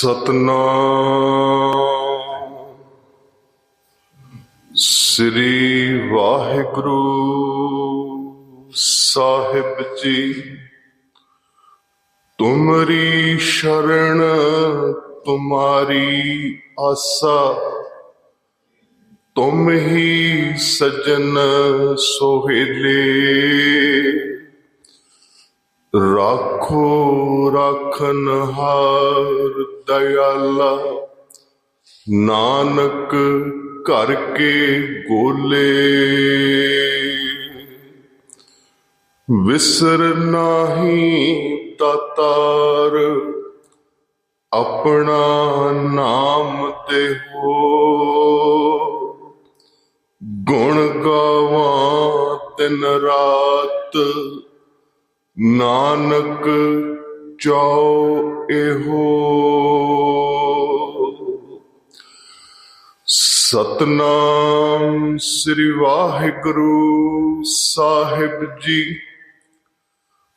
ਸਤਨਾਮ। ਸ੍ਰੀ ਵਾਹਿਗੁਰੂ ਸਾਹਿਬ ਜੀ ਤੁਮਰੀ ਸ਼ਰਨ ਤੁਮਾਰੀ ਆਸਾ ਤੁਮ ਹੀ ਸਜਨ ਸੋਹਿਲੇ। ਰਾਖੋ ਰਾਖਨ ਹਾਰ ਦਇਆਲਾ ਨਾਨਕ ਘਰ ਕੇ ਗੋਲੇ ਵਿਸਰ ਨਾਹੀ ਤਾਤਾਰ, ਆਪਣਾ ਨਾਮ ਤੇ ਹੋ। ਗੁਣ ਗਾਵਾਂ ਦਿਨ ਰਾਤ ਨਾਨਕ ਚਾਉ ਇਹੋ। ਸਤਨਾਮ ਸ੍ਰੀ ਵਾਹਿਗੁਰੂ ਸਾਹਿਬ ਜੀ,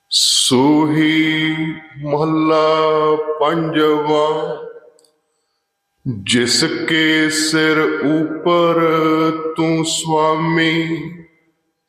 ਸੋਹੀ ਮਹੱਲਾ ਪੰਜਵਾ, ਜਿਸ ਕੇ ਸਿਰ ਉਪਰ ਤੂੰ ਸੁਆਮੀ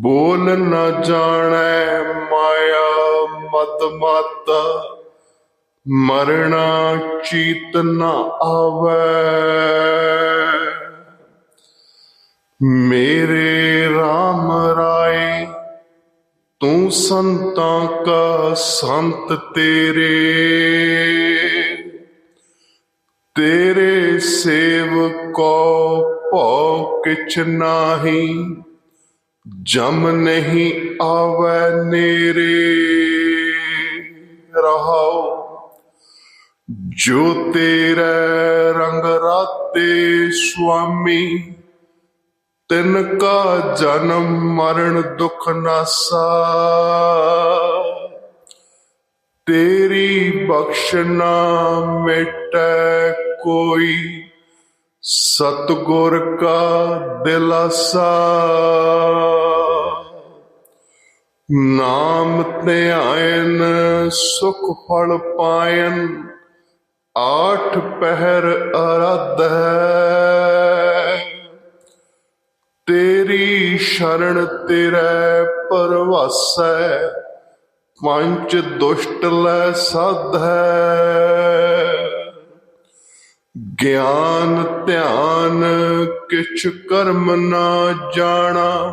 ਬੋਲ ਨਾ ਜਾਣੈ ਮਾਇਆ ਮਦ ਮਾਤਾ ਮਰਣਾ ਚੀਤ ਨਾ ਆਵੈ। ਮੇਰੇ RAM ਰਾਏ, ਤੂੰ ਸੰਤਾਂ ਕਾ ਸੰਤ ਤੇਰੇ। ਤੇਰੇ ਸੇਵਕੋ ਭਉ ਕਿਛ ਨਾਹੀ ਜਮ ਨਹੀਂ ਆਵੈ ਨੇਰੇ ਰਹਾਉ ਜੋ ਤੇਰੇ ਰੰਗ ਰਾਤੇ ਸੁਆਮੀ, ਤਿਨ ਕਾ ਜਨਮ ਮਰਨ ਦੁਖ ਨਾਸਾ ਤੇਰੀ ਬਖਸ਼ਨਾ ਮਿਟੈ ਕੋਈ, ਸਤਗੁਰ ਕਾ ਦਿਲਾਸਾ। ਨਾਮ ਧਿਆਇਨ ਸੁਖ ਫਲ ਪਾਇਨ, ਆਠ ਪਹਿਰ ਅਰਧ। ਹੈ ਤੇਰੀ ਸ਼ਰਨ ਤੇਰੇ ਪਰਵਾਸੈ ਪੰਚ ਦੁਸ਼ਟ ਲੈ ਸਾਧੈ। ਗਿਆਨ ਧਿਆਨ ਕਿਛ ਕਰਮ ਨਾ ਜਾਣਾ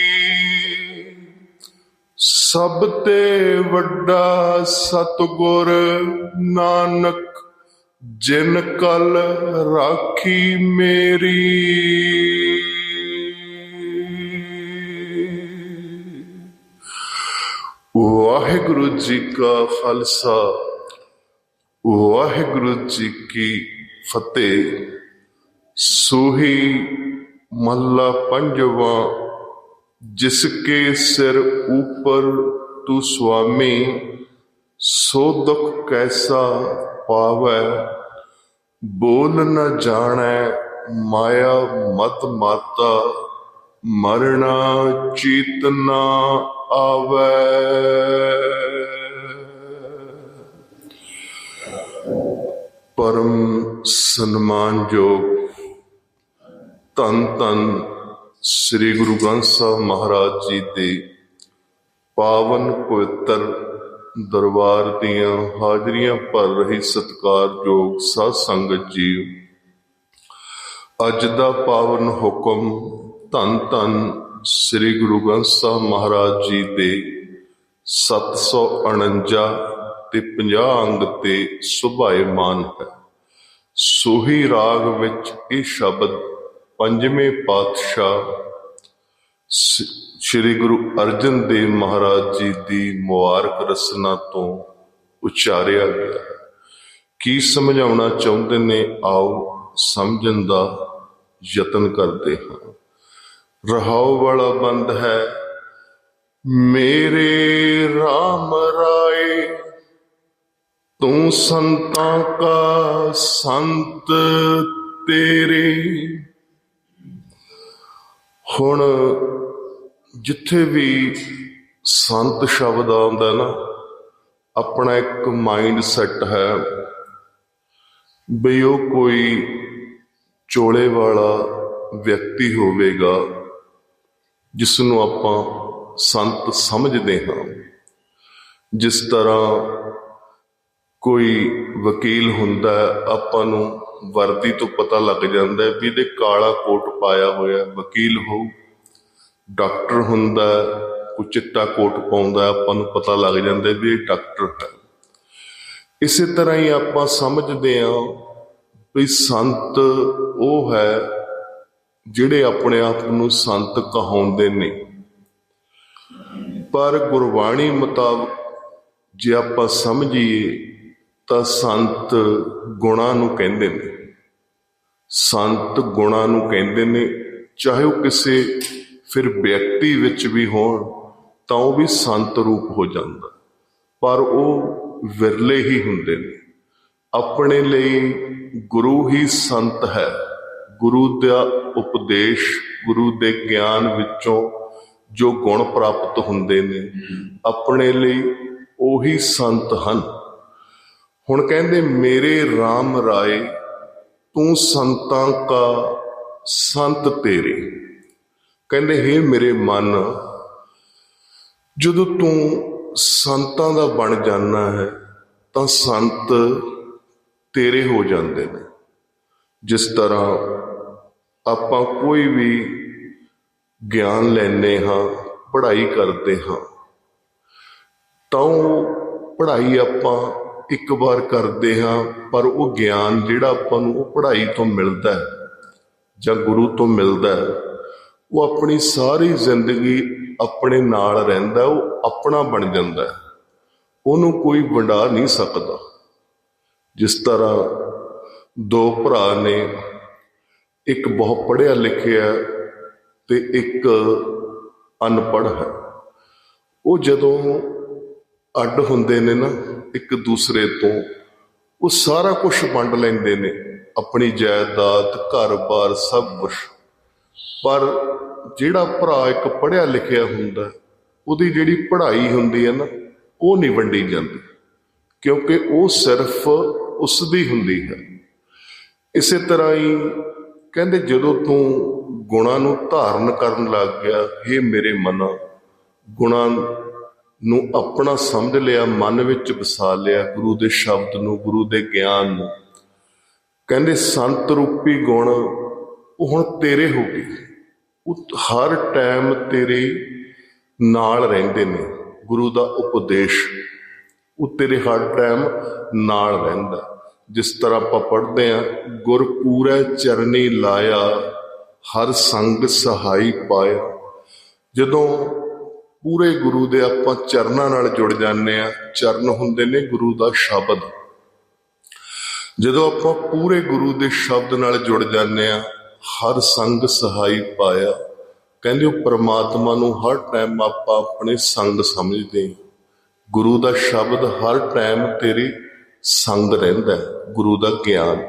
ਸਭ ਤੇ ਵੱਡਾ ਸਤਗੁਰ ਨਾਨਕ, ਜਿਨ ਕਲ ਰਾਖੀ ਮੇਰੀ। ਵਾਹਿਗੁਰੂ ਜੀ ਕਾ ਖਾਲਸਾ, ਵਾਹਿਗੁਰੂ ਜੀ ਕੀ ਫਤਿਹ। ਸੋਹੀ ਮਹੱਲਾ ਪੰਜਵਾ ਜਿਸ ਕੇ ਸਿਰ ਉਪਰ ਤੂੰ ਸੁਆਮੀ, ਸੋ ਦੁਖ ਕੈਸਾ ਪਾਵੈ? ਬੋਲ ਨ ਜਾਣੈ, ਮਾਇਆ ਮਤ ਮਾਤਾ ਮਰਣਾ ਚੀਤ ਆਵੈ। ਪਰਮ ਸਨਮਾਨਯੋਗ ਧੰਨ ਧੰਨ ਸ੍ਰੀ ਗੁਰੂ ਗ੍ਰੰਥ ਸਾਹਿਬ ਮਹਾਰਾਜ ਜੀ ਦੇ ਪਾਵਨ ਪਵਿੱਤਰ ਦਰਬਾਰ ਦੀਆਂ ਹਾਜ਼ਰੀਆਂ ਭਰ ਰਹੀ ਸਤਿਕਾਰਯੋਗ ਸਾਧ ਸੰਗਤ ਜੀ, ਅੱਜ ਦਾ ਪਾਵਨ ਹੁਕਮ ਧੰਨ ਧੰਨ ਸ੍ਰੀ ਗੁਰੂ ਗ੍ਰੰਥ ਸਾਹਿਬ ਮਹਾਰਾਜ ਜੀ ਦੇ 749 ਤੇ 50 ਅੰਗ ਤੇ ਸੁਭਾਏਮਾਨ ਹੈ। ਸੋਹੀ ਰਾਗ ਵਿੱਚ ਇਹ ਸ਼ਬਦ ਪੰਜਵੇਂ ਪਾਤਸ਼ਾਹ ਸ੍ਰੀ ਗੁਰੂ ਅਰਜਨ ਦੇਵ ਮਹਾਰਾਜ ਜੀ ਦੀ ਮੁਬਾਰਕ ਰਸਨਾ ਤੋਂ ਉਚਾਰਿਆ ਗਿਆ। ਕੀ ਸਮਝਾਉਣਾ ਚਾਹੁੰਦੇ ਨੇ? ਆਓ ਸਮਝਣ ਦਾ ਯਤਨ ਕਰਦੇ ਹਾਂ। ਰਹਾਉ ਵਾਲਾ ਬੰਦ ਹੈ, ਮੇਰੇ RAM ਰਾਏ, ਤੂੰ ਸੰਤਾਂ ਕਾ ਸੰਤ ਤੇਰੇ। ਹੁਣ ਜਿੱਥੇ ਵੀ ਸੰਤ ਸ਼ਬਦ ਆਉਂਦਾ ਨਾ, ਆਪਣਾ ਇੱਕ ਮਾਈਂਡ ਸੈਟ ਹੈ ਬਈ ਉਹ ਕੋਈ ਚੋਲੇ ਵਾਲਾ ਵਿਅਕਤੀ ਹੋਵੇਗਾ ਜਿਸ ਨੂੰ ਆਪਾਂ ਸੰਤ ਸਮਝਦੇ ਹਾਂ। ਜਿਸ ਤਰ੍ਹਾਂ ਕੋਈ ਵਕੀਲ ਹੁੰਦਾ ਆਪਾਂ ਨੂੰ ਵਰਦੀ ਤੋਂ ਪਤਾ ਲੱਗ ਜਾਂਦਾ ਵੀ ਇਹਦੇ ਕਾਲਾ ਕੋਟ ਪਾਇਆ ਹੋਇਆ ਵਕੀਲ ਹੋਊ ਡਾਕਟਰ ਹੁੰਦਾ ਹੈ, ਚਿੱਟਾ ਕੋਟ ਪਾਉਂਦਾ ਆਪਾਂ ਨੂੰ ਪਤਾ ਲੱਗ ਜਾਂਦਾ ਵੀ ਇਹ ਡਾਕਟਰ ਹੈ। ਇਸੇ ਤਰ੍ਹਾਂ ਹੀ ਆਪਾਂ ਸਮਝਦੇ ਹਾਂ ਵੀ ਸੰਤ ਉਹ ਹੈ ਜਿਹੜੇ ਆਪਣੇ ਆਪ ਨੂੰ ਸੰਤ ਕਹਾਉਂਦੇ ਨੇ। ਪਰ ਗੁਰਬਾਣੀ ਮੁਤਾਬਕ ਜੇ ਆਪਾਂ ਸਮਝੀਏ ਤਾਂ ਸੰਤ ਗੁਣਾਂ ਨੂੰ ਕਹਿੰਦੇ ਨੇ। ਸੰਤ ਗੁਣਾਂ ਨੂੰ ਕਹਿੰਦੇ ਨੇ, ਚਾਹੇ ਉਹ ਕਿਸੇ ਫਿਰ ਵਿਅਕਤੀ ਵਿੱਚ ਵੀ ਹੋਣ, ਤਾਂ ਉਹ ਵੀ ਸੰਤ ਰੂਪ ਹੋ ਜਾਂਦਾ। ਪਰ ਉਹ ਵਿਰਲੇ ਹੀ ਹੁੰਦੇ ਨੇ। ਆਪਣੇ ਲਈ ਗੁਰੂ ਹੀ ਸੰਤ ਹੈ। ਗੁਰੂ ਦਾ ਉਪਦੇਸ਼, ਗੁਰੂ ਦੇ ਗਿਆਨ ਵਿੱਚੋਂ ਜੋ ਗੁਣ ਪ੍ਰਾਪਤ ਹੁੰਦੇ ਨੇ, ਆਪਣੇ ਲਈ ਉਹੀ ਸੰਤ ਹਨ। ਹੁਣ ਕਹਿੰਦੇ, ਮੇਰੇ RAM ਰਾਏ ਤੂੰ ਸੰਤਾਂ ਕਾ ਸੰਤ ਤੇਰੇ। ਕਹਿੰਦੇ हे ਮੇਰੇ ਮਨ, ਜਦੋਂ ਤੂੰ ਸੰਤਾਂ ਦਾ ਬਣ ਜਾਣਾ ਹੈ, ਤਾਂ ਸੰਤ ਤੇਰੇ ਹੋ ਜਾਂਦੇ ਨੇ। ਜਿਸ ਤਰ੍ਹਾਂ ਆਪਾਂ ਕੋਈ ਵੀ ਗਿਆਨ ਲੈਨੇ ਹਾਂ, ਪੜ੍ਹਾਈ ਕਰਦੇ ਹਾਂ, ਤਾਂ ਉਹ ਪੜ੍ਹਾਈ ਆਪਾਂ ਇੱਕ ਵਾਰ ਕਰਦੇ ਹਾਂ, ਪਰ ਉਹ ਗਿਆਨ ਜਿਹੜਾ ਆਪਾਂ ਨੂੰ ਉਹ ਪੜ੍ਹਾਈ ਤੋਂ ਮਿਲਦਾ ਹੈ ਜਾਂ ਗੁਰੂ ਤੋਂ ਮਿਲਦਾ ਹੈ, ਉਹ ਆਪਣੀ ਸਾਰੀ ਜ਼ਿੰਦਗੀ ਆਪਣੇ ਨਾਲ ਰਹਿੰਦਾ, ਉਹ ਆਪਣਾ ਬਣ ਜਾਂਦਾ ਹੈ। ਉਹਨੂੰ ਕੋਈ ਵੰਡਾ ਨਹੀਂ ਸਕਦਾ। ਜਿਸ ਤਰ੍ਹਾਂ ਦੋ ਭਰਾ ਨੇ, ਇੱਕ ਬਹੁਤ ਪੜ੍ਹਿਆ ਲਿਖਿਆ ਤੇ ਇੱਕ ਅਨਪੜ੍ਹ ਹੈ। ਉਹ ਜਦੋਂ ਅੱਡ ਹੁੰਦੇ ਨੇ ਨਾ ਇੱਕ ਦੂਸਰੇ ਤੋਂ। ਉਹ ਸਾਰਾ ਕੁਝ ਵੰਡ ਲੈਂਦੇ ਨੇ। ਆਪਣੀ ਜਾਇਦਾਦ, ਘਰ-ਬਾਰ ਸਭ ਕੁਝ ਪਰ ਜਿਹੜਾ ਭਰਾ ਇੱਕ ਪੜ੍ਹਿਆ ਲਿਖਿਆ ਹੁੰਦਾ, ਉਹਦੀ ਜਿਹੜੀ ਪੜ੍ਹਾਈ ਹੁੰਦੀ ਹੈ ਨਾ, ਉਹ ਨਹੀਂ ਵੰਡੀ ਜਾਂਦੀ। ਕਿਉਂਕਿ ਉਹ ਸਿਰਫ ਉਸ ਦੀ ਹੁੰਦੀ ਹੈ। ਇਸੇ ਤਰ੍ਹਾਂ ਹੀ ਕਹਿੰਦੇ, ਜਦੋਂ ਤੂੰ ਗੁਣਾਂ ਨੂੰ ਧਾਰਨ ਕਰਨ ਲੱਗ ਗਿਆ ਇਹ ਮੇਰੇ ਮਨਾ, ਗੁਣਾਂ ਨੂੰ ਆਪਣਾ ਸਮਝ ਲਿਆ, ਮਨ ਵਿੱਚ ਵਸਾ ਲਿਆ ਗੁਰੂ ਦੇ ਸ਼ਬਦ ਨੂੰ, ਗੁਰੂ ਦੇ ਗਿਆਨ ਨੂੰ। ਕਹਿੰਦੇ ਸੰਤ ਰੂਪੀ ਗੁਣ ਉਹ ਹੁਣ ਤੇਰੇ ਹੋ ਗਏ। ਉਹ ਹਰ ਟਾਈਮ ਤੇਰੇ ਨਾਲ ਰਹਿੰਦੇ ਨੇ। ਗੁਰੂ ਦਾ ਉਪਦੇਸ਼ ਉਹ ਤੇਰੇ ਹਰ ਟਾਈਮ ਨਾਲ ਰਹਿੰਦਾ। ਜਿਸ ਤਰ੍ਹਾਂ ਆਪਾਂ ਪੜ੍ਹਦੇ ਆ ਗੁਰ ਪੂਰੇ ਚਰਨੀ ਲਾਇਆ, ਹਰ ਸੰਗ ਸਹਾਈ ਪਾਇਆ। ਜਦੋਂ ਪੂਰੇ ਗੁਰੂ ਦੇ ਆਪਾਂ ਚਰਨਾਂ ਨਾਲ ਜੁੜ ਜਾਂਦੇ ਆ ਚਰਨ ਹੁੰਦੇ ਨੇ ਗੁਰੂ ਦਾ ਸ਼ਬਦ। ਜਦੋਂ ਆਪਾਂ ਪੂਰੇ ਗੁਰੂ ਦੇ ਸ਼ਬਦ ਨਾਲ ਜੁੜ ਜਾਂਦੇ ਆ ਹਰ ਸੰਗ ਸਹਾਈ ਪਾਇਆ। ਕਹਿੰਦੇ ਉਹ ਪ੍ਰਮਾਤਮਾ ਨੂੰ ਹਰ ਟਾਈਮ ਆਪਾਂ ਆਪਣੇ ਸੰਗ ਸਮਝਦੇ ਹਾਂ। ਗੁਰੂ ਦਾ ਸ਼ਬਦ ਹਰ ਟਾਈਮ ਤੇਰੀ ਸੰਗ ਰਹਿੰਦਾ ਹੈ, ਗੁਰੂ ਦਾ ਗਿਆਨ।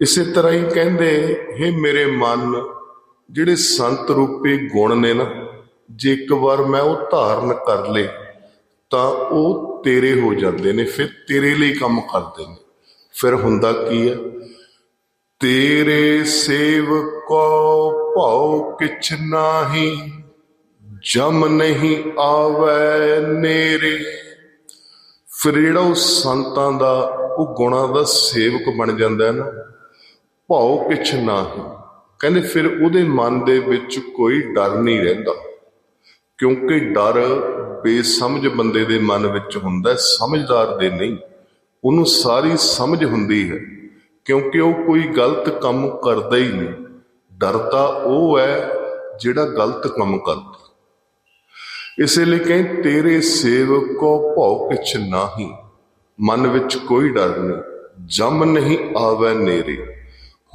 ਇਸੇ ਤਰ੍ਹਾਂ ਹੀ ਕਹਿੰਦੇ हे ਮੇਰੇ ਮਨ ਜਿਹੜੇ ਸੰਤ ਰੂਪੀ ਗੁਣ ਨੇ ਨਾ ਜੇ ਇੱਕ ਵਾਰ ਮੈਂ ਉਹ ਧਾਰਨ ਕਰ ਲੇ, ਤਾਂ ਉਹ ਤੇਰੇ ਹੋ ਜਾਂਦੇ ਨੇ, ਫਿਰ ਤੇਰੇ ਲਈ ਕੰਮ ਕਰਦੇ ਨੇ। ਫਿਰ ਹੁੰਦਾ ਕੀ ਹੈ ਤੇਰੇ ਸੇਵਕੋ ਭਉ ਕਿਛ ਨਾਹੀ, ਜਮ ਨਹੀਂ ਆਵੈ ਨੇਰੇ। ਫਿਰ ਜਿਹੜਾ ਉਹ ਸੰਤਾਂ ਦਾ, ਉਹ ਗੁਣਾਂ ਦਾ ਸੇਵਕ ਬਣ ਜਾਂਦਾ ਹੈ ਨਾ, ਭਾਉ ਕਿਛ ਨਾਹੀ। ਕਹਿੰਦੇ ਫਿਰ ਉਹਦੇ ਮਨ ਦੇ ਵਿੱਚ ਕੋਈ ਡਰ ਨਹੀਂ ਰਹਿੰਦਾ। ਕਿਉਂਕਿ ਡਰ ਬੇਸਮਝ ਬੰਦੇ ਦੇ ਮਨ ਵਿੱਚ ਹੁੰਦਾ ਸਮਝਦਾਰ ਦੇ ਨਹੀਂ। ਉਹਨੂੰ ਸਾਰੀ ਸਮਝ ਹੁੰਦੀ ਹੈ, ਕਿਉਂਕਿ ਉਹ ਕੋਈ ਗਲਤ ਕੰਮ ਕਰਦਾ ਹੀ ਨਹੀਂ। ਡਰਦਾ ਉਹ ਹੈ ਜਿਹੜਾ ਗਲਤ ਕੰਮ ਕਰਦਾ। ਇਸੇ ਲਈ ਕਹਿੰਦੇ ਤੇਰੇ ਸੇਵਕ ਕੋ ਭਉ ਕਿਛ ਨਾਹੀ। ਮਨ ਵਿੱਚ ਕੋਈ ਡਰ ਨਹੀਂ, ਜਮ ਨਹੀਂ ਆਵੇ ਨੇਰੇ।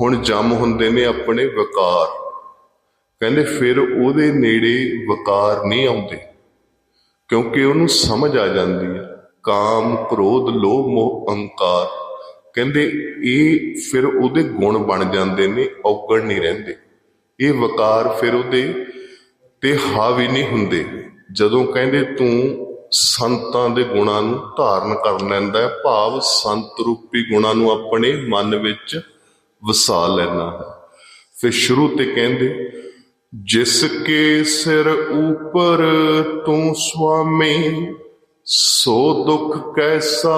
ਹੁਣ ਜਮ ਹੁੰਦੇ ਨੇ ਆਪਣੇ ਵਿਕਾਰ। ਕਹਿੰਦੇ ਫਿਰ ਉਹਦੇ ਨੇੜੇ ਵਕਾਰ ਨਹੀਂ ਆਉਂਦੇ, ਕਿਉਂਕਿ ਉਹਨੂੰ ਸਮਝ ਆ ਜਾਂਦੀ ਹੈ। ਕਾਮ, ਕ੍ਰੋਧ, ਲੋਭ, ਮੋਹ, ਅਹੰਕਾਰ। ਕਹਿੰਦੇ ਇਹ ਫਿਰ ਉਹਦੇ ਗੁਣ ਬਣ ਜਾਂਦੇ ਨੇ ਔਕੜ ਨਹੀਂ ਰਹਿੰਦੇ। ਇਹ ਵਕਾਰ ਫਿਰ ਉਹਦੇ ਤੇ ਹਾਵੀ ਨਹੀਂ ਹੁੰਦੇ। ਜਦੋਂ ਕਹਿੰਦੇ ਤੂੰ ਸੰਤਾਂ ਦੇ ਗੁਣਾਂ ਨੂੰ ਧਾਰਨ ਕਰ ਲੈਂਦਾ ਹੈ, ਭਾਵ ਸੰਤ ਰੂਪੀ ਗੁਣਾਂ ਨੂੰ ਆਪਣੇ ਮਨ ਵਿੱਚ ਵਸਾ ਲੈਣਾ ਹੈ। ਫਿਰ ਸ਼ੁਰੂ ਤੇ ਕਹਿੰਦੇ ਜਿਸ ਕੇ ਸਿਰ ਉਪਰ ਤੂੰ ਸੁਆਮੀ, ਸੋ ਦੁਖ ਕੈਸਾ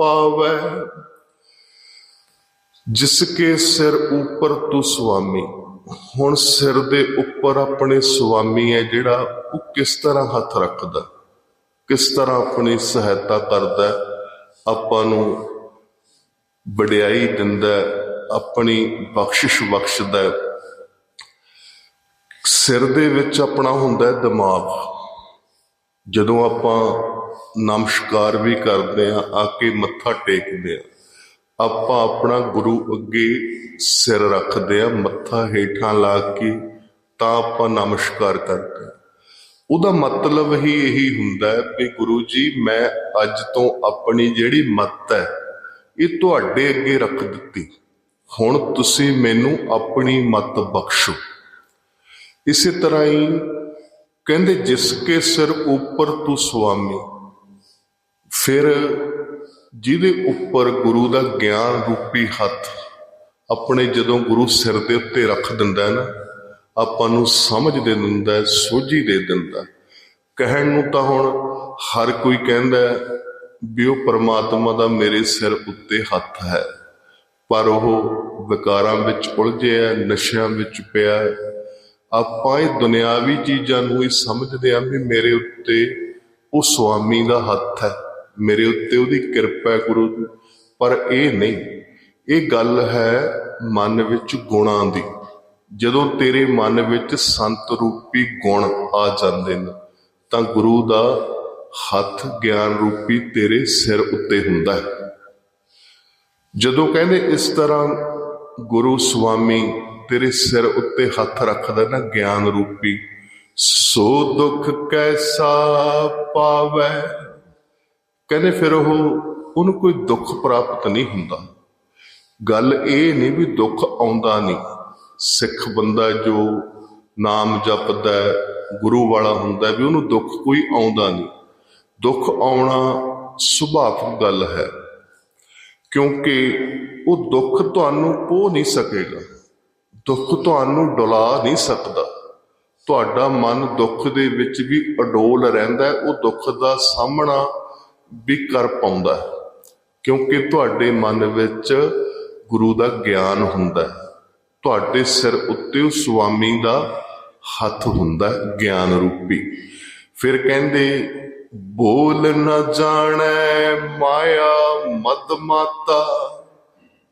ਪਾਵੈ? ਜਿਸ ਕੇ ਸਿਰ ਉਪਰ ਤੂੰ ਸੁਆਮੀ, ਹੁਣ ਸਿਰ ਦੇ ਉੱਪਰ ਆਪਣੇ ਸੁਆਮੀ ਹੈ ਜਿਹੜਾ, ਉਹ ਕਿਸ ਤਰ੍ਹਾਂ ਹੱਥ ਰੱਖਦਾ? ਕਿਸ ਤਰ੍ਹਾਂ ਆਪਣੀ ਸਹਾਇਤਾ ਕਰਦਾ? ਆਪਾਂ ਨੂੰ ਵਡਿਆਈ ਦਿੰਦਾ, ਆਪਣੀ ਬਖਸ਼ਿਸ਼ ਬਖਸ਼ਦਾ ਸਿਰ ਦੇ ਵਿੱਚ ਆਪਣਾ ਹੁੰਦਾ ਦਿਮਾਗ। ਜਦੋਂ ਆਪਾਂ ਨਮਸਕਾਰ ਵੀ ਕਰਦੇ ਆ ਆ ਕੇ ਮੱਥਾ ਟੇਕਦੇ ਆ ਆਪਾਂ ਆਪਣਾ ਗੁਰੂ ਅੱਗੇ ਸਿਰ ਰੱਖਦੇ ਆ ਮੱਥਾ ਹੇਠਾਂ ਲਾ ਕੇ ਤਾਂ ਆਪਾਂ ਨਮਸਕਾਰ ਕਰਦੇ ਆ ਉਹਦਾ ਮਤਲਬ ਹੀ ਇਹੀ ਹੁੰਦਾ ਹੈ ਕਿ ਗੁਰੂ ਜੀ, ਮੈਂ ਅੱਜ ਤੋਂ ਆਪਣੀ ਜਿਹੜੀ ਮੱਤ ਹੈ, ਇਹ ਤੁਹਾਡੇ ਅੱਗੇ ਰੱਖ ਦਿੱਤੀ। ਹੁਣ ਤੁਸੀਂ ਮੈਨੂੰ ਆਪਣੀ ਮੱਤ ਬਖਸ਼ੋ। ਇਸੇ ਤਰ੍ਹਾਂ ਹੀ ਕਹਿੰਦੇ, ਜਿਸ ਕੇ ਸਿਰ ਉੱਪਰ ਤੂੰ ਸੁਆਮੀ। ਫਿਰ ਜਿਹਦੇ ਉੱਪਰ ਗੁਰੂ ਦਾ ਗਿਆਨ ਰੂਪੀ ਹੱਥ ਆਪਣੇ ਜਦੋਂ ਗੁਰੂ ਸਿਰ ਦੇ ਉੱਤੇ ਰੱਖ ਦਿੰਦਾ ਹੈ ਨਾ, ਆਪਾਂ ਨੂੰ ਸਮਝ ਦੇ ਦਿੰਦਾ ਹੈ, ਸੋਝੀ ਦੇ ਦਿੰਦਾ ਕਹਿਣ ਨੂੰ ਤਾਂ ਹੁਣ ਹਰ ਕੋਈ ਕਹਿੰਦਾ ਵੀ ਉਹ ਪਰਮਾਤਮਾ ਦਾ ਮੇਰੇ ਸਿਰ ਉੱਤੇ ਹੱਥ ਹੈ, ਪਰ ਉਹ ਵਿਕਾਰਾਂ ਵਿੱਚ ਉਲਝਿਆ ਨਸ਼ਿਆਂ ਵਿੱਚ ਪਿਆ ਆਪਾਂ ਇਹ ਦੁਨਿਆਵੀ ਚੀਜ਼ਾਂ ਨੂੰ ਹੀ ਸਮਝਦੇ ਆਂ ਵੀ ਮੇਰੇ ਉੱਤੇ ਉਹ ਸੁਆਮੀ ਦਾ ਹੱਥ ਹੈ, ਮੇਰੇ ਉੱਤੇ ਉਹਦੀ ਕਿਰਪਾ ਹੈ ਗੁਰੂ ਦੀ। ਪਰ ਇਹ ਨਹੀਂ, ਇਹ ਗੱਲ ਹੈ ਮਨ ਵਿੱਚ ਗੁਣਾਂ ਦੀ। ਜਦੋਂ ਤੇਰੇ ਮਨ ਵਿੱਚ ਸੰਤ ਰੂਪੀ ਗੁਣ ਆ ਜਾਂਦੇ ਨੇ, ਤਾਂ ਗੁਰੂ ਦਾ ਹੱਥ ਗਿਆਨ ਰੂਪੀ ਤੇਰੇ ਸਿਰ ਉੱਤੇ ਹੁੰਦਾ ਹੈ। ਜਦੋਂ ਕਹਿੰਦੇ ਇਸ ਤਰ੍ਹਾਂ ਗੁਰੂ ਸੁਆਮੀ ਤੇਰੇ ਸਿਰ ਉੱਤੇ ਹੱਥ ਰੱਖਦਾ ਨਾ ਗਿਆਨ ਰੂਪੀ। ਸੋ ਦੁੱਖ ਕੈਸਾ ਪਾਵੈ? ਕਹਿੰਦੇ ਫਿਰ ਉਹ, ਉਹਨੂੰ ਕੋਈ ਦੁੱਖ ਪ੍ਰਾਪਤ ਨਹੀਂ ਹੁੰਦਾ। ਗੱਲ ਇਹ ਨਹੀਂ ਵੀ ਦੁੱਖ ਆਉਂਦਾ ਨਹੀਂ। ਸਿੱਖ ਬੰਦਾ ਜੋ ਨਾਮ ਜਪਦਾ, ਗੁਰੂ ਵਾਲਾ ਹੁੰਦਾ ਵੀ ਉਹਨੂੰ ਦੁੱਖ ਕੋਈ ਆਉਂਦਾ ਨਹੀਂ। ਦੁੱਖ ਆਉਣਾ ਸੁਭਾਵਿਕ ਗੱਲ ਹੈ, ਕਿਉਂਕਿ ਉਹ ਦੁੱਖ ਤੁਹਾਨੂੰ ਪੋ ਨਹੀਂ ਸਕੇਗਾ। ਦੁੱਖ ਤੁਹਾਨੂੰ ਡੁਲਾ ਨਹੀਂ ਸਕਦਾ। ਤੁਹਾਡਾ ਮਨ ਦੁੱਖ ਦੇ ਵਿੱਚ ਵੀ ਅਡੋਲ ਰਹਿੰਦਾ ਉਹ ਦੁੱਖ ਦਾ ਸਾਹਮਣਾ ਵੀ ਕਰ ਪਾਉਂਦਾ ਕਿਉਂਕਿ ਤੁਹਾਡੇ ਮਨ ਵਿੱਚ ਗੁਰੂ ਦਾ ਗਿਆਨ ਹੁੰਦਾ ਹੈ। ਤੁਹਾਡੇ ਸਿਰ ਉੱਤੇ ਉਹ ਸੁਆਮੀ ਦਾ ਹੱਥ ਹੁੰਦਾ ਹੈ, ਗਿਆਨ ਰੂਪੀ। ਫਿਰ ਕਹਿੰਦੇ, ਬੋਲ ਨਾ ਜਾਣੈ ਮਾਇਆ ਮਦ ਮਾਤਾ,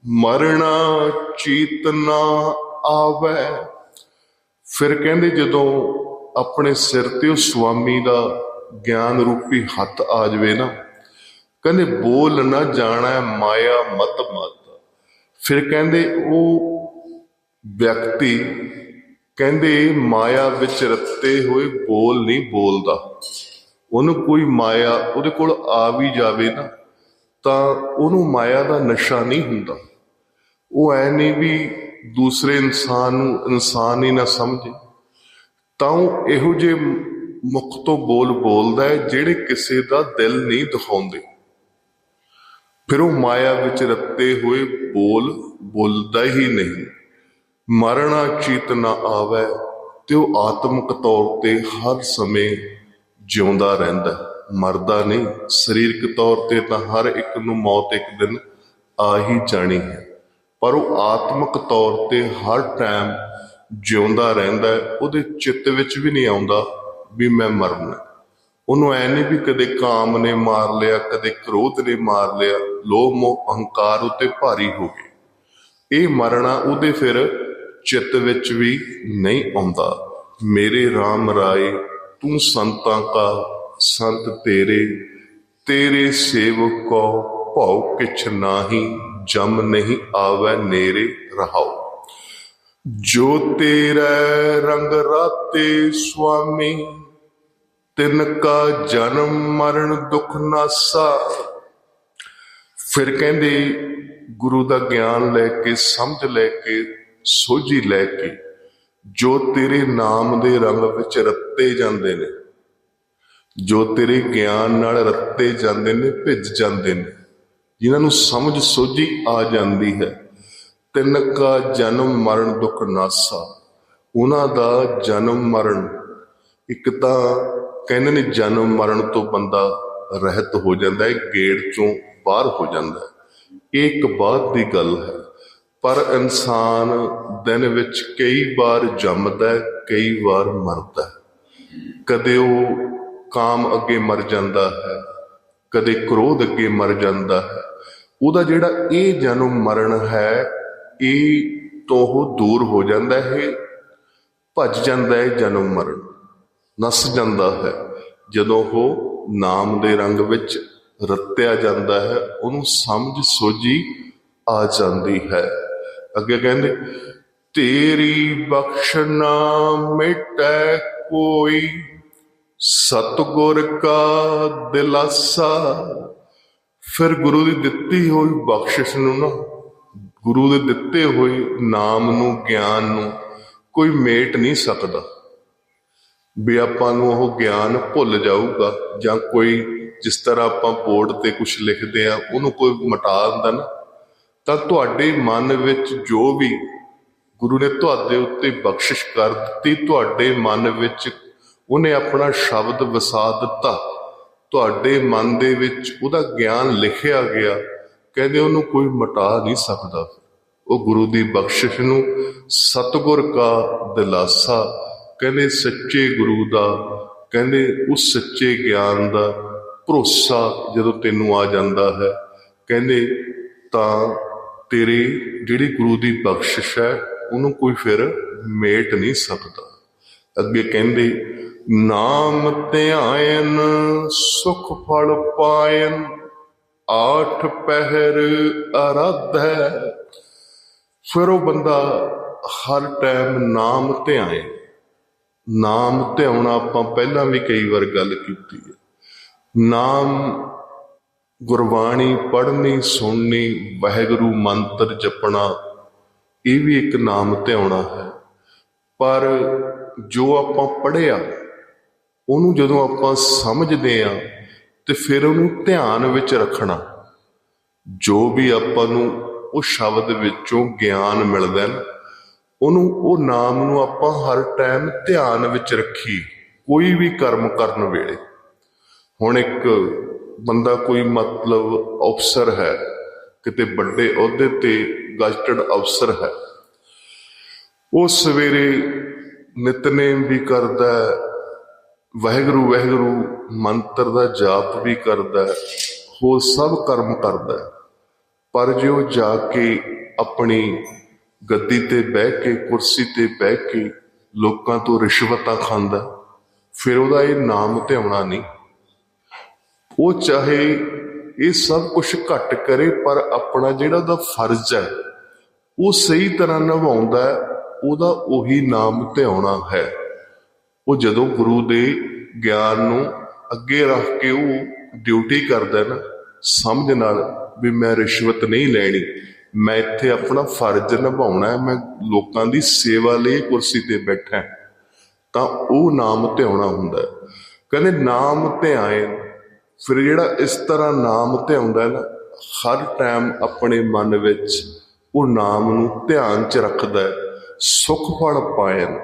ਮਰਣਾ ਚੀਤਨਾ ਆਵੈ। ਫਿਰ ਕਹਿੰਦੇ, ਜਦੋਂ ਆਪਣੇ ਸਿਰ ਤੇ ਉਹ ਸੁਆਮੀ ਦਾ ਗਿਆਨ ਰੂਪੀ ਹੱਥ ਆ ਜਾਵੇ ਨਾ, ਕਹਿੰਦੇ, ਬੋਲ ਨਾ ਜਾਣਾ, ਮਾਇਆ ਮਤ ਮਤ। ਫਿਰ ਕਹਿੰਦੇ, ਉਹ ਵਿਅਕਤੀ ਕਹਿੰਦੇ, ਮਾਇਆ ਵਿੱਚ ਰੱਤੇ ਹੋਏ ਬੋਲ ਨਹੀਂ ਬੋਲਦਾ। ਉਹਨੂੰ ਕੋਈ ਮਾਇਆ ਉਹਦੇ ਕੋਲ ਆ ਵੀ ਜਾਵੇ ਨਾ, ਤਾਂ ਉਹਨੂੰ ਮਾਇਆ ਦਾ ਨਸ਼ਾ ਨਹੀਂ ਹੁੰਦਾ। ਉਹ ਐ ਨਹੀਂ ਵੀ ਦੂਸਰੇ ਇਨਸਾਨ ਨੂੰ ਇਨਸਾਨ ਹੀ ਨਾ ਸਮਝੇ ਤਾਂ ਉਹ ਇਹੋ ਜਿਹੇ ਮੁਖ ਤੋਂ ਬੋਲ ਬੋਲਦਾ ਹੈ ਜਿਹੜੇ ਕਿਸੇ ਦਾ ਦਿਲ ਨਹੀਂ ਦਿਖਾਉਂਦੇ। ਫਿਰ ਉਹ ਮਾਇਆ ਵਿੱਚ ਰੱਤੇ ਹੋਏ ਬੋਲ ਬੋਲਦਾ ਹੀ ਨਹੀਂ। ਮਰਣਾ ਚੀਤ ਨਾ ਆਵੇ ਤੇ ਉਹ ਆਤਮਿਕ ਤੌਰ ਤੇ ਹਰ ਸਮੇਂ ਜਿਉਂਦਾ ਰਹਿੰਦਾ ਮਰਦਾ ਨਹੀਂ, ਸਰੀਰਕ ਤੌਰ ਤੇ ਤਾਂ ਹਰ ਇੱਕ ਨੂੰ ਮੌਤ ਇੱਕ ਦਿਨ ਆ ਹੀ ਜਾਣੀ ਹੈ। ਪਰ ਉਹ ਆਤਮਿਕ ਤੌਰ ਤੇ ਹਰ ਟਾਈਮ ਜਿਉਂਦਾ ਰਹਿੰਦਾ ਹੈ। ਉਹਦੇ ਚਿੱਤ ਵਿੱਚ ਵੀ ਨਹੀਂ ਆਉਂਦਾ ਵੀ ਮੈਂ ਮਰਨਾ। ਹੈ। ਉਹਨੂੰ ਐ ਨਹੀਂ ਵੀ ਕਦੇ ਕਾਮ ਨੇ ਮਾਰ ਲਿਆ, ਕਦੇ ਕ੍ਰੋਧ ਨੇ ਮਾਰ ਲਿਆ, ਲੋਭ, ਮੋਹ, ਅਹੰਕਾਰ ਉਤੇ ਭਾਰੀ ਹੋ ਗਏ। ਇਹ ਮਰਨਾ ਉਹਦੇ ਫਿਰ ਚਿੱਤ ਵਿੱਚ ਵੀ ਨਹੀਂ ਆਉਂਦਾ। ਮੇਰੇ RAM ਰਾਏ, ਤੂੰ ਸੰਤਾਂ ਕਾ, ਸੰਤ ਤੇਰੇ ਤੇਰੇ ਸੇਵਕ ਕੋ ਭਉ ਕਿਛ ਨਾਹੀ। ਜਮ ਨਹੀਂ ਆਵੈ ਨੇਰੇ ਰਹਾਉ। ਜੋ ਤੇਰਾ ਰੰਗ ਰਾਤੇ ਸੁਆਮੀ, ਤਿਨ ਕਾ ਜਨਮ ਮਰਨ ਦੁਖ ਨਾਸਾ। ਫਿਰ ਕਹਿੰਦੇ, ਗੁਰੂ ਦਾ ਗਿਆਨ ਲੈ ਕੇ, ਸਮਝ ਲੈ ਕੇ, ਸੋਝੀ ਲੈ ਕੇ, ਜੋ ਤੇਰੇ ਨਾਮ ਦੇ ਰੰਗ ਵਿੱਚ ਰੱਤੇ ਜਾਂਦੇ ਨੇ, ਜੋ ਤੇਰੇ ਗਿਆਨ ਨਾਲ ਰੱਤੇ ਜਾਂਦੇ ਨੇ, ਭਿੱਜ ਜਾਂਦੇ ਨੇ ਜਿਨ੍ਹਾਂ ਨੂੰ ਸਮਝ ਸੋਝੀ ਆ ਜਾਂਦੀ ਹੈ। ਤਿੰਨ ਕਾ ਜਨਮ ਮਰਨ ਦੁਖ ਨਾਸਾ। ਉਹਨਾਂ ਦਾ ਜਨਮ ਮਰਨ। ਇੱਕ ਤਾਂ ਕਹਿੰਦੇ ਨੇ ਜਨਮ ਮਰਨ ਤੋਂ ਬੰਦਾ ਰਹਿਤ ਹੋ ਜਾਂਦਾ ਹੈ, ਗੇੜ ਚੋਂ ਬਾਹਰ ਹੋ ਜਾਂਦਾ ਹੈ। ਇਹ ਇੱਕ ਬਾਤ ਦੀ ਗੱਲ ਹੈ। ਪਰ ਇਨਸਾਨ ਦਿਨ ਵਿੱਚ ਕਈ ਵਾਰ ਜੰਮਦਾ ਹੈ, ਕਈ ਵਾਰ ਮਰਦਾ ਹੈ। ਕਦੇ ਉਹ ਕਾਮ ਅੱਗੇ ਮਰ ਜਾਂਦਾ ਹੈ, ਕਦੇ ਕ੍ਰੋਧ ਅੱਗੇ ਮਰ ਜਾਂਦਾ ਹੈ ਉਹਦਾ ਜਿਹੜਾ ਇਹ ਜਨਮ ਮਰਨ ਹੈ, ਇਹ ਤੋਂ ਉਹ ਦੂਰ ਹੋ ਜਾਂਦਾ ਹੈ, ਭੱਜ ਜਾਂਦਾ ਹੈ ਜਨਮ ਮਰਨ, ਨਸ ਜਾਂਦਾ ਹੈ। ਜਦੋਂ ਉਹ ਨਾਮ ਦੇ ਰੰਗ ਵਿੱਚ ਰੱਤਿਆ ਜਾਂਦਾ ਹੈ, ਉਹਨੂੰ ਸਮਝ ਸੋਝੀ ਆ ਜਾਂਦੀ ਹੈ। ਅੱਗੇ ਕਹਿੰਦੇ, ਤੇਰੀ ਬਖਸ਼ਨਾ ਮਿਟੈ ਕੋਈ, ਸਤਗੁਰ ਕਾ ਦਿਲਾਸਾ ਫਿਰ ਗੁਰੂ ਦੀ ਦਿੱਤੀ ਹੋਈ ਬਖਸ਼ਿਸ਼ ਨੂੰ ਨਾ, ਗੁਰੂ ਦੇ ਦਿੱਤੇ ਹੋਏ ਨਾਮ ਨੂੰ, ਗਿਆਨ ਨੂੰ ਕੋਈ ਮੇਟ ਨਹੀਂ ਸਕਦਾ। ਵੀ ਆਪਾਂ ਨੂੰ ਉਹ ਗਿਆਨ ਭੁੱਲ ਜਾਊਗਾ ਜਾਂ ਕੋਈ ਜਿਸ ਤਰ੍ਹਾਂ ਆਪਾਂ ਬੋਰਡ ਤੇ ਕੁਝ ਲਿਖਦੇ ਆ, ਉਹਨੂੰ ਕੋਈ ਮਿਟਾ ਦਿੰਦਾ ਨਾ, ਤਾਂ ਤੁਹਾਡੇ ਮਨ ਵਿੱਚ ਜੋ ਵੀ ਗੁਰੂ ਨੇ ਤੁਹਾਡੇ ਉੱਤੇ ਬਖਸ਼ਿਸ਼ ਕਰ ਦਿੱਤੀ, ਤੁਹਾਡੇ ਮਨ ਵਿੱਚ ਉਹਨੇ ਆਪਣਾ ਸ਼ਬਦ ਵਸਾ ਦਿੱਤਾ। ਤੁਹਾਡੇ ਮਨ ਦੇ ਵਿੱਚ ਉਹਦਾ ਗਿਆਨ ਲਿਖਿਆ ਗਿਆ, ਕਹਿੰਦੇ ਉਹਨੂੰ ਕੋਈ ਮਟਾ ਨਹੀਂ ਸਕਦਾ। ਉਹ ਗੁਰੂ ਦੀ ਬਖਸ਼ਿਸ਼ ਨੂੰ ਸਤਗੁਰ ਕਾ ਦਿਲਾਸਾ, ਕਹਿੰਦੇ ਸੱਚੇ ਗੁਰੂ ਦਾ, ਕਹਿੰਦੇ ਉਸ ਸੱਚੇ ਗਿਆਨ ਦਾ ਭਰੋਸਾ ਜਦੋਂ ਤੈਨੂੰ ਆ ਜਾਂਦਾ ਹੈ, ਕਹਿੰਦੇ ਤਾਂ ਤੇਰੇ ਜਿਹੜੀ ਗੁਰੂ ਦੀ ਬਖਸ਼ਿਸ਼ ਹੈ, ਉਹਨੂੰ ਕੋਈ ਫਿਰ ਮੇਟ ਨਹੀਂ ਸਕਦਾ। ਅੱਗੇ ਕਹਿੰਦੇ ਨਾਮ ਧਿਆਇਨ, ਸੁਖ ਫਲ ਪਾਇਨ, ਆਠ ਪਹਿਰ ਅਰਾਧੈ। ਫਿਰ ਉਹ ਬੰਦਾ ਹਰ ਟਾਈਮ ਨਾਮ ਧਿਆਏ। ਨਾਮ ਧਿਆਉਣਾ ਆਪਾਂ ਪਹਿਲਾਂ ਵੀ ਕਈ ਵਾਰ ਗੱਲ ਕੀਤੀ ਹੈ। ਨਾਮ ਗੁਰਬਾਣੀ ਪੜ੍ਹਨੀ, ਸੁਣਨੀ, ਵਾਹਿਗੁਰੂ ਮੰਤਰ ਜਪਣਾ, ਇਹ ਵੀ ਇੱਕ ਨਾਮ ਧਿਆਉਣਾ ਹੈ। ਪਰ ਜੋ ਆਪਾਂ ਪੜਿਆ ਉਹਨੂੰ ਜਦੋਂ ਆਪਾਂ ਸਮਝਦੇ ਆ ਤੇ ਫਿਰ ਉਹਨੂੰ ਧਿਆਨ ਵਿੱਚ ਰੱਖਣਾ। ਜੋ ਵੀ ਆਪਾਂ ਨੂੰ ਉਹ ਸ਼ਬਦ ਵਿੱਚੋਂ ਗਿਆਨ ਮਿਲਦਾ ਨਾ ਉਹਨੂੰ ਉਹ ਨਾਮ ਨੂੰ ਆਪਾਂ ਹਰ ਟਾਈਮ ਧਿਆਨ ਵਿੱਚ ਰੱਖੀ, ਕੋਈ ਵੀ ਕਰਮ ਕਰਨ ਵੇਲੇ। ਹੁਣ ਇੱਕ ਬੰਦਾ ਕੋਈ ਮਤਲਬ ਅਫਸਰ ਹੈ, ਕਿਤੇ ਵੱਡੇ ਅਹੁਦੇ ਤੇ ਗਜ਼ਟਡ ਅਫਸਰ ਹੈ, ਉਹ ਸਵੇਰੇ ਨਿਤਨੇਮ ਵੀ ਕਰਦਾ ਵਾਹਿਗੁਰੂ ਵਾਹਿਗੁਰੂ ਮੰਤਰ ਦਾ ਜਾਪ ਵੀ ਕਰਦਾ ਹੈ, ਹੋਰ ਸਭ ਕਰਮ ਕਰਦਾ ਹੈ। ਪਰ ਜੇ ਉਹ ਜਾ ਕੇ ਆਪਣੀ ਗੱਦੀ ਤੇ ਬਹਿ ਕੇ ਕੁਰਸੀ ਤੇ ਬਹਿ ਕੇ ਲੋਕਾਂ ਤੋਂ ਰਿਸ਼ਵਤਾਂ ਖਾਂਦਾ ਫਿਰ ਉਹਦਾ ਇਹ ਨਾਮ ਧਿਆਉਣਾ ਨਹੀਂ ਉਹ ਚਾਹੇ ਇਹ ਸਭ ਕੁਝ ਘੱਟ ਕਰੇ ਪਰ ਆਪਣਾ ਜਿਹੜਾ ਉਹਦਾ ਫਰਜ਼ ਹੈ ਉਹ ਸਹੀ ਤਰ੍ਹਾਂ ਨਿਭਾਉਂਦਾ ਉਹਦਾ ਉਹੀ ਨਾਮ ਧਿਆਉਣਾ ਹੈ ਉਹ ਜਦੋਂ ਗੁਰੂ ਦੇ ਗਿਆਨ ਨੂੰ ਅੱਗੇ ਰੱਖ ਕੇ ਉਹ ਡਿਊਟੀ ਕਰਦਾ ਨਾ, ਸਮਝ ਨਾਲ ਵੀ ਮੈਂ ਰਿਸ਼ਵਤ ਨਹੀਂ ਲੈਣੀ, ਮੈਂ ਇੱਥੇ ਆਪਣਾ ਫਰਜ਼ ਨਿਭਾਉਣਾ ਹੈ ਮੈਂ ਲੋਕਾਂ ਦੀ ਸੇਵਾ ਲਈ ਕੁਰਸੀ ਤੇ ਬੈਠਾ, ਤਾਂ ਉਹ ਨਾਮ ਧਿਆਉਣਾ ਹੁੰਦਾ। ਕਹਿੰਦੇ ਨਾਮ ਧਿਆਏ ਫਿਰ ਜਿਹੜਾ ਇਸ ਤਰ੍ਹਾਂ ਨਾਮ ਧਿਆਉਂਦਾ ਨਾ, ਹਰ ਟਾਈਮ ਆਪਣੇ ਮਨ ਵਿੱਚ ਉਹ ਨਾਮ ਨੂੰ ਧਿਆਨ 'ਚ ਰੱਖਦਾ ਹੈ ਸੁਖ ਫਲ ਪਾਇਨ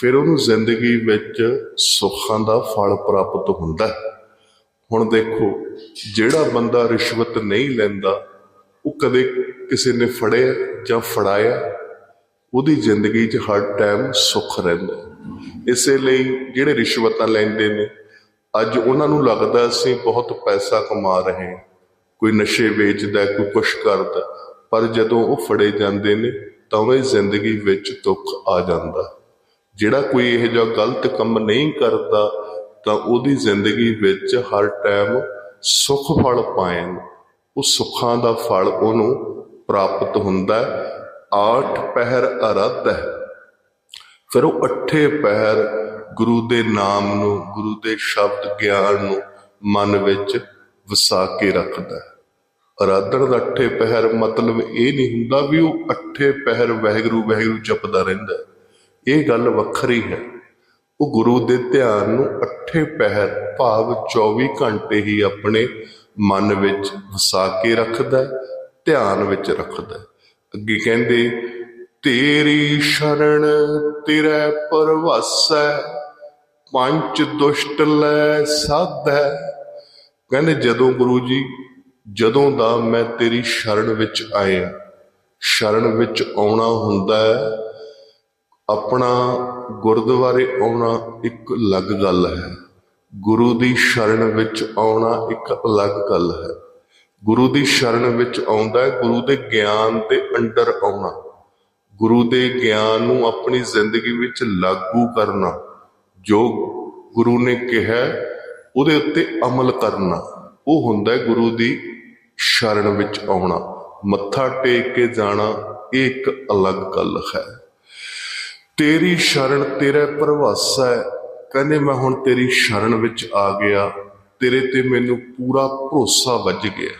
ਫਿਰ ਉਹਨੂੰ ਜ਼ਿੰਦਗੀ ਵਿੱਚ ਸੁੱਖਾਂ ਦਾ ਫਲ ਪ੍ਰਾਪਤ ਹੁੰਦਾ ਹੈ। ਹੁਣ ਦੇਖੋ, ਜਿਹੜਾ ਬੰਦਾ ਰਿਸ਼ਵਤ ਨਹੀਂ ਲੈਂਦਾ, ਉਹ ਕਦੇ ਕਿਸੇ ਨੇ ਫੜਿਆ ਜਾਂ ਫੜਾਇਆ, ਉਹਦੀ ਜ਼ਿੰਦਗੀ 'ਚ ਹਰ ਟਾਈਮ ਸੁੱਖ ਰਹਿੰਦਾ ਇਸੇ ਲਈ ਜਿਹੜੇ ਰਿਸ਼ਵਤਾਂ ਲੈਂਦੇ ਨੇ, ਅੱਜ ਉਹਨਾਂ ਨੂੰ ਲੱਗਦਾ ਅਸੀਂ ਬਹੁਤ ਪੈਸਾ ਕਮਾ ਰਹੇ ਹਾਂ। ਕੋਈ ਨਸ਼ੇ ਵੇਚਦਾ, ਕੋਈ ਕੁਛ ਕਰਦਾ, ਪਰ ਜਦੋਂ ਉਹ ਫੜੇ ਜਾਂਦੇ ਨੇ, ਤਾਂ ਉਹਨਾਂ ਦੀ ਜ਼ਿੰਦਗੀ ਵਿੱਚ ਦੁੱਖ ਆ ਜਾਂਦਾ ਜਿਹੜਾ ਕੋਈ ਇਹ ਜਿਹਾ ਗਲਤ ਕੰਮ ਨਹੀਂ ਕਰਦਾ, ਤਾਂ ਉਹਦੀ ਜ਼ਿੰਦਗੀ ਵਿੱਚ ਹਰ ਟਾਈਮ ਸੁੱਖ ਫਲ ਪਾਇਨ ਉਹ ਸੁੱਖਾਂ ਦਾ ਫਲ ਉਹਨੂੰ ਪ੍ਰਾਪਤ ਹੁੰਦਾ ਆਠ ਪਹਿਰ ਅਰਧ ਹੈ। ਫਿਰ ਉਹ ਅੱਠੇ ਪਹਿਰ ਗੁਰੂ ਦੇ ਨਾਮ ਨੂੰ, ਗੁਰੂ ਦੇ ਸ਼ਬਦ ਗਿਆਨ ਨੂੰ ਮਨ ਵਿੱਚ ਵਸਾ ਕੇ ਰੱਖਦਾ ਹੈ। ਅਰਾਧਨ ਦਾ ਅੱਠੇ ਪਹਿਰ ਮਤਲਬ ਇਹ ਨਹੀਂ ਹੁੰਦਾ ਵੀ ਉਹ ਅੱਠੇ ਪਹਿਰ ਵਾਹਿਗੁਰੂ ਵਾਹਿਗੁਰੂ ਜਪਦਾ ਰਹਿੰਦਾ ਇਹ ਗੱਲ ਵੱਖਰੀ ਹੈ ਉਹ ਗੁਰੂ ਦੇ ਧਿਆਨ ਨੂੰ ਅੱਠੇ ਪਹਿਰ ਭਾਵ 24 ਘੰਟੇ ਹੀ ਆਪਣੇ ਮਨ ਵਿੱਚ ਵਸਾ ਕੇ ਰੱਖਦਾ ਹੈ, ਧਿਆਨ ਵਿੱਚ ਰੱਖਦਾ ਹੈ। ਅੱਗੇ ਕਹਿੰਦੇ ਤੇਰੀ ਸ਼ਰਣ ਤੇਰੇ ਪਰਵਾਸੈ ਪੰਜ ਦੁਸ਼ਟ ਲੈ ਸਾਧੈ ਕਹਿੰਦੇ ਜਦੋਂ ਗੁਰੂ ਜੀ ਜਦੋਂ ਦਾ ਮੈਂ ਤੇਰੀ ਸ਼ਰਣ ਵਿੱਚ ਆਇਆ ਸ਼ਰਣ ਵਿੱਚ ਆਉਣਾ ਹੁੰਦਾ ਹੈ ਆਪਣਾ ਗੁਰਦੁਆਰੇ ਆਉਣਾ ਇੱਕ ਅਲੱਗ ਗੱਲ ਹੈ। ਗੁਰੂ ਦੀ ਸ਼ਰਨ ਵਿੱਚ ਆਉਣਾ ਇੱਕ ਅਲੱਗ ਗੱਲ ਹੈ। ਗੁਰੂ ਦੀ ਸ਼ਰਨ ਵਿੱਚ ਆਉਂਦਾ ਹੈ, ਗੁਰੂ ਦੇ ਗਿਆਨ ਦੇ ਅੰਡਰ ਆਉਣਾ। ਗੁਰੂ ਦੇ ਗਿਆਨ ਨੂੰ ਆਪਣੀ ਜ਼ਿੰਦਗੀ ਵਿੱਚ ਲਾਗੂ ਕਰਨਾ, ਜੋ ਗੁਰੂ ਨੇ ਕਿਹਾ ਉਹਦੇ ਉੱਤੇ ਅਮਲ ਕਰਨਾ। ਉਹ ਹੁੰਦਾ ਹੈ ਗੁਰੂ ਦੀ ਸ਼ਰਨ ਵਿੱਚ ਆਉਣਾ। ਮੱਥਾ ਟੇਕ ਕੇ ਜਾਣਾ ਇਹ ਇੱਕ ਅਲੱਗ ਗੱਲ ਹੈ। ਤੇਰੀ ਸ਼ਰਨ ਤੇਰਾ ਪ੍ਰਵਾਸਾ ਹੈ। ਕਹਿੰਦੇ, ਮੈਂ ਹੁਣ ਤੇਰੀ ਸ਼ਰਨ ਵਿੱਚ ਆ ਗਿਆ। ਤੇਰੇ ਤੇ ਮੈਨੂੰ ਪੂਰਾ ਭਰੋਸਾ ਵੱਜ ਗਿਆ।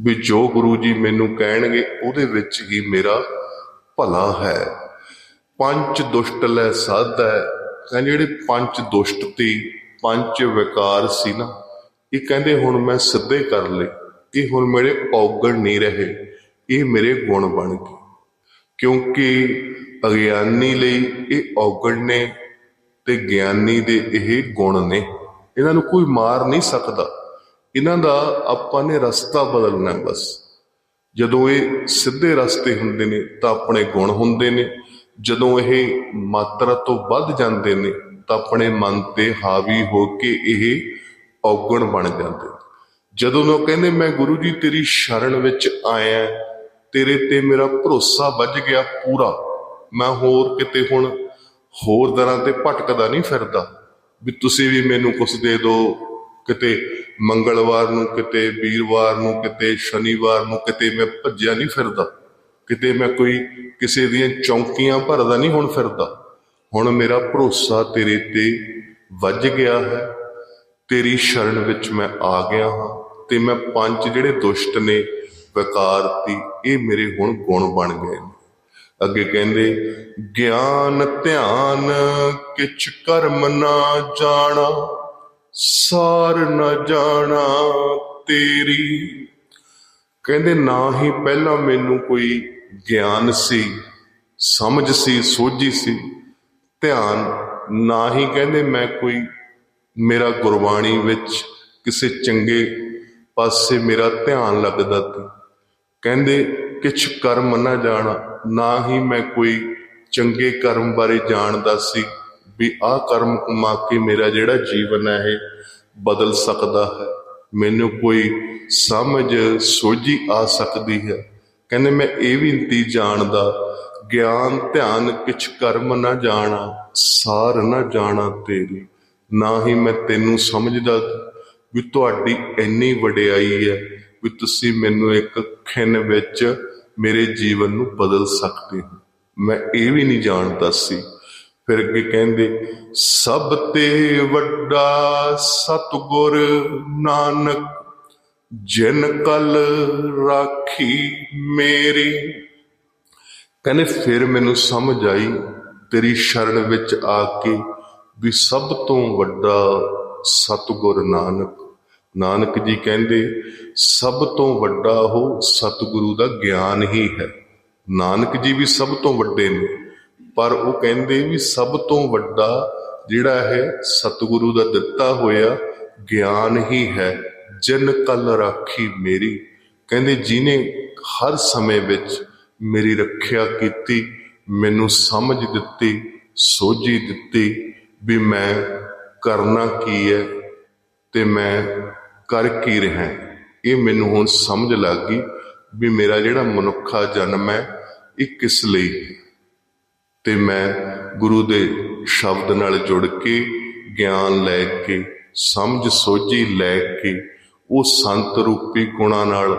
ਵੀ ਜੋ ਗੁਰੂ ਜੀ ਮੈਨੂੰ ਕਹਿਣਗੇ, ਉਹਦੇ ਵਿੱਚ ਹੀ ਮੇਰਾ ਭਲਾ ਹੈ। ਪੰਜ ਦੁਸ਼ਟ ਲੈ ਸਾਧ ਹੈ। ਕਹਿੰਦੇ, ਜਿਹੜੇ ਪੰਜ ਦੁਸ਼ਟ ਤੇ, ਪੰਜ ਵਿਕਾਰ ਸੀ ਨਾ, ਇਹ ਕਹਿੰਦੇ, ਹੁਣ ਮੈਂ ਸਿੱਧੇ ਕਰ ਲਏ। ਇਹ ਹੁਣ ਮੇਰੇ ਔਗਣ ਨਹੀਂ ਰਹੇ। ਇਹ ਮੇਰੇ ਗੁਣ ਬਣ ਗਏ। ਕਿਉਂਕਿ ਅਗਿਆਨੀ ਲਈ ਇਹ ਔਗਣ ਨੇ ਤੇ ਗਿਆਨੀ ਦੇ ਇਹ ਗੁਣ ਨੇ। ਇਹਨਾਂ ਨੂੰ ਕੋਈ ਮਾਰ ਨਹੀਂ ਸਕਦਾ। ਇਹਨਾਂ ਦਾ ਆਪਾਂ ਨੇ ਰਸਤਾ ਬਦਲਣਾ ਬਸ। ਜਦੋਂ ਇਹ ਸਿੱਧੇ ਰਸਤੇ ਹੁੰਦੇ ਨੇ ਤਾਂ ਆਪਣੇ ਗੁਣ ਹੁੰਦੇ ਨੇ। ਜਦੋਂ ਇਹ ਮਾਤਰਾ ਤੋਂ ਵੱਧ ਜਾਂਦੇ ਨੇ ਤਾਂ ਆਪਣੇ ਮਨ ਤੇ ਹਾਵੀ ਹੋ ਕੇ ਇਹ ਔਗਣ ਬਣ ਜਾਂਦੇ ਨੇ। ਜਦੋਂ ਉਹ ਕਹਿੰਦੇ, ਮੈਂ ਗੁਰੂ ਜੀ ਤੇਰੀ ਸ਼ਰਨ ਵਿੱਚ ਆਇਆ, ਤੇਰੇ ਤੇ ਮੇਰਾ ਭਰੋਸਾ ਵੱਜ ਗਿਆ ਪੂਰਾ। ਮੈਂ ਹੋਰ ਕਿਤੇ ਹੁਣ ਹੋਰ ਦਰਾਂ ਤੇ ਭਟਕਦਾ ਨਹੀਂ ਫਿਰਦਾ। ਵੀ ਤੁਸੀਂ ਵੀ ਮੈਨੂੰ ਕੁਛ ਦੇ ਦਿਓ ਕਿਤੇ ਮੰਗਲਵਾਰ ਨੂੰ, ਕਿਤੇ ਵੀਰਵਾਰ ਨੂੰ, ਕਿਤੇ ਸ਼ਨੀਵਾਰ ਨੂੰ, ਕਿਤੇ ਮੈਂ ਭੱਜਿਆ ਨਹੀਂ ਫਿਰਦਾ। ਕਿਤੇ ਮੈਂ ਕੋਈ ਕਿਸੇ ਦੀਆਂ ਚੌਂਕੀਆਂ ਭਰਦਾ ਨਹੀਂ ਹੁਣ ਫਿਰਦਾ। ਹੁਣ ਮੇਰਾ ਭਰੋਸਾ ਤੇਰੇ ਤੇ ਵੱਜ ਗਿਆ ਹੈ। ਤੇਰੀ ਸ਼ਰਨ ਵਿੱਚ ਮੈਂ ਆ ਗਿਆ ਹਾਂ ਤੇ ਮੈਂ ਪੰਜ ਜਿਹੜੇ ਦੁਸ਼ਟ ਨੇ, ਵਿਕਾਰ ਤੀ, ਇਹ ਮੇਰੇ ਹੁਣ ਗੁਣ ਬਣ ਗਏ ਨੇ। ਅੱਗੇ ਕਹਿੰਦੇ, ਗਿਆਨ, ਧਿਆਨ ਕਿਛ ਕਰਮ ਨਾ ਜਾਣਾ, ਸਾਰ ਨਾ ਜਾਣਾ ਤੇਰੀ। ਕਹਿੰਦੇ, ਨਾ ਹੀ ਪਹਿਲਾਂ ਮੈਨੂੰ ਕੋਈ ਗਿਆਨ ਸੀ, ਸਮਝ ਸੀ, ਸੋਝੀ ਸੀ। ਧਿਆਨ ਨਾ ਹੀ ਕਹਿੰਦੇ, ਮੈਂ ਕੋਈ, ਮੇਰਾ ਗੁਰਬਾਣੀ ਵਿੱਚ ਕਿਸੇ ਚੰਗੇ ਪਾਸੇ ਮੇਰਾ ਧਿਆਨ ਲੱਗਦਾ ਸੀ। ਕਹਿੰਦੇ, ਕਿਛ ਕਰਮ ਨਾ ਜਾਣਾ ਨਾ ਹੀ ਮੈਂ ਕੋਈ ਚੰਗੇ ਕਰਮ ਬਾਰੇ ਜਾਣਦਾ ਸੀ ਵੀ ਆਹ ਕਰਮ ਕਮਾ ਕੇ ਮੇਰਾ ਜਿਹੜਾ ਜੀਵਨ ਹੈ ਇਹ ਬਦਲ ਸਕਦਾ ਹੈ। ਮੈਨੂੰ ਕੋਈ ਸਮਝ, ਸੋਝੀ ਆ ਸਕਦੀ ਹੈ। ਕਹਿੰਦੇ ਮੈਂ ਇਹ ਵੀ ਤੀ ਜਾਣਦਾ, ਗਿਆਨ, ਧਿਆਨ ਕਿਛ ਕਰਮ ਨਾ ਜਾਣਾ, ਸਾਰ ਨਾ ਜਾਣਾ ਤੇਰੀ। ਨਾ ਹੀ ਮੈਂ ਤੈਨੂੰ ਸਮਝਦਾ ਵੀ ਤੁਹਾਡੀ ਇੰਨੀ ਵਡਿਆਈ ਹੈ ਵੀ ਤੁਸੀਂ ਮੈਨੂੰ ਇੱਕ ਖਿੰਨ ਵਿੱਚ ਮੇਰੇ ਜੀਵਨ ਨੂੰ ਬਦਲ ਸਕਦੇ ਹੋ। ਮੈਂ ਇਹ ਵੀ ਨਹੀਂ ਜਾਣਦਾ ਸੀ। ਫਿਰ ਅੱਗੇ ਕਹਿੰਦੇ, ਸਭ ਤੇ ਵੱਡਾ ਸਤਗੁਰ ਨਾਨਕ, ਜਿਨ ਕਲ ਰਾਖੀ ਮੇਰੀ। ਕਹਿੰਦੇ, ਫਿਰ ਮੈਨੂੰ ਸਮਝ ਆਈ ਤੇਰੀ ਸ਼ਰਨ ਵਿੱਚ ਆ ਕੇ ਵੀ ਸਭ ਤੋਂ ਵੱਡਾ ਸਤਗੁਰ ਨਾਨਕ ਨਾਨਕ ਜੀ ਕਹਿੰਦੇ, ਸਭ ਤੋਂ ਵੱਡਾ ਉਹ ਸਤਿਗੁਰੂ ਦਾ ਗਿਆਨ ਹੀ ਹੈ। ਨਾਨਕ ਜੀ ਵੀ ਸਭ ਤੋਂ ਵੱਡੇ ਨੇ, ਪਰ ਉਹ ਕਹਿੰਦੇ ਵੀ ਸਭ ਤੋਂ ਵੱਡਾ ਜਿਹੜਾ ਹੈ ਸਤਿਗੁਰੂ ਦਾ ਦਿੱਤਾ ਹੋਇਆ ਗਿਆਨ ਹੀ ਹੈ, ਜਿਨ ਕਲ ਰਾਖੀ ਮੇਰੀ। ਕਹਿੰਦੇ ਜਿਨੇ ਹਰ ਸਮੇਂ ਵਿੱਚ ਮੇਰੀ ਰੱਖਿਆ ਕੀਤੀ, ਮੈਨੂੰ ਸਮਝ ਦਿੱਤੀ, ਸੋਝੀ ਦਿੱਤੀ ਵੀ ਮੈਂ ਕਰਨਾ ਕੀ ਹੈ ਤੇ ਮੈਂ ਕਰ ਕੀ ਰਿਹਾ ਇਹ ਮੈਨੂੰ ਹੁਣ ਸਮਝ ਲੱਗ ਗਈ ਵੀ ਮੇਰਾ ਜਿਹੜਾ ਮਨੁੱਖਾ ਜਨਮ ਹੈ, ਇਹ ਕਿਸ ਲਈ? ਤੇ ਮੈਂ ਗੁਰੂ ਦੇ ਸ਼ਬਦ ਨਾਲ ਜੁੜ ਕੇ, ਗਿਆਨ ਲੈ ਕੇ, ਸਮਝ ਸੋਝੀ ਲੈ ਕੇ, ਉਹ ਸੰਤ ਰੂਪੀ ਗੁਣਾਂ ਨਾਲ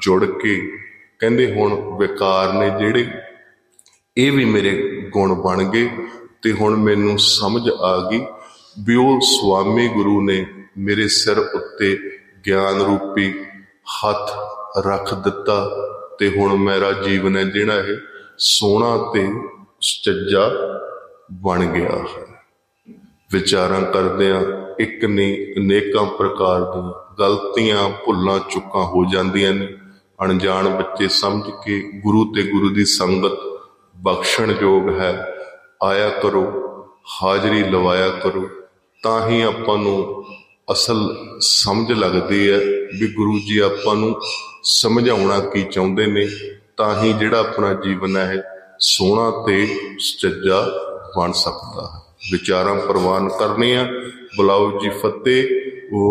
ਜੁੜ ਕੇ, ਕਹਿੰਦੇ ਹੁਣ ਵਿਕਾਰ ਨੇ ਜਿਹੜੇ ਇਹ ਵੀ ਮੇਰੇ ਗੁਣ ਬਣ ਗਏ ਤੇ ਹੁਣ ਮੈਨੂੰ ਸਮਝ ਆ ਗਈ ਵੀ ਉਹ ਸੁਆਮੀ ਗੁਰੂ ਨੇ ਮੇਰੇ ਸਿਰ ਉੱਤੇ ਗਿਆਨ ਰੂਪੀ ਹੱਥ ਰੱਖ ਦਿੱਤਾ ਤੇ ਹੁਣ ਮੇਰਾ ਜੀਵਨ ਹੈ ਜਿਹੜਾ ਇਹ ਸੋਹਣਾ ਤੇ ਸੁਚੱਜਾ ਬਣ ਗਿਆ ਹੈ। ਵਿਚਾਰਾਂ ਕਰਦਿਆਂ ਇੱਕ ਨਹੀਂ ਅਨੇਕਾਂ ਪ੍ਰਕਾਰ ਦੀਆਂ ਗਲਤੀਆਂ ਭੁੱਲਾਂ ਚੁੱਕਾਂ ਹੋ ਜਾਂਦੀਆਂ ਨੇ। ਅਣਜਾਣ ਬੱਚੇ ਸਮਝ ਕੇ ਗੁਰੂ ਤੇ ਗੁਰੂ ਦੀ ਸੰਗਤ ਬਖਸ਼ਣ ਯੋਗ ਹੈ। ਆਇਆ ਕਰੋ, ਹਾਜ਼ਰੀ ਲਵਾਇਆ ਕਰੋ, ਤਾਂ ਹੀ ਆਪਾਂ ਨੂੰ ਅਸਲ ਸਮਝ ਲੱਗਦੀ ਹੈ ਵੀ ਗੁਰੂ ਜੀ ਆਪਾਂ ਨੂੰ ਸਮਝਾਉਣਾ ਕੀ ਚਾਹੁੰਦੇ ਨੇ, ਤਾਂ ਹੀ ਜਿਹੜਾ ਆਪਣਾ ਜੀਵਨ ਹੈ, ਸੋਹਣਾ ਤੇ ਸੁਚੱਜਾ ਬਣ ਸਕਦਾ ਹੈ। ਵਿਚਾਰਾਂ ਪ੍ਰਵਾਨ ਕਰਨੀਆਂ। ਬੁਲਾਓ ਜੀ ਫਤਿਹ।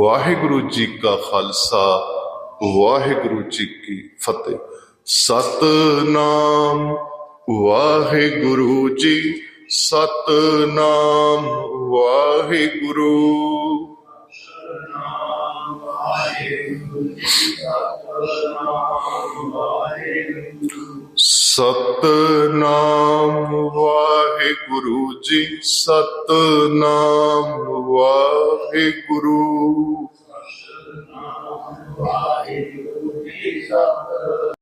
ਵਾਹਿਗੁਰੂ ਜੀ ਕਾ ਖਾਲਸਾ। ਵਾਹਿਗੁਰੂ ਜੀ ਕੀ ਫਤਿਹ। ਸਤਨਾਮ। ਵਾਹਿਗੁਰੂ ਜੀ, ਸਤਨਾਮ। ਵਾਹਿਗੁਰੂ। ਸਤਨਾਮ ਵਾਹਿਗੁਰੂ ਜੀ ਸਤਨਾਮ ਵਾਹਿਗੁਰੂ। ਵਾਹਿਗੁਰੂ ਜੀ ਸਤਿ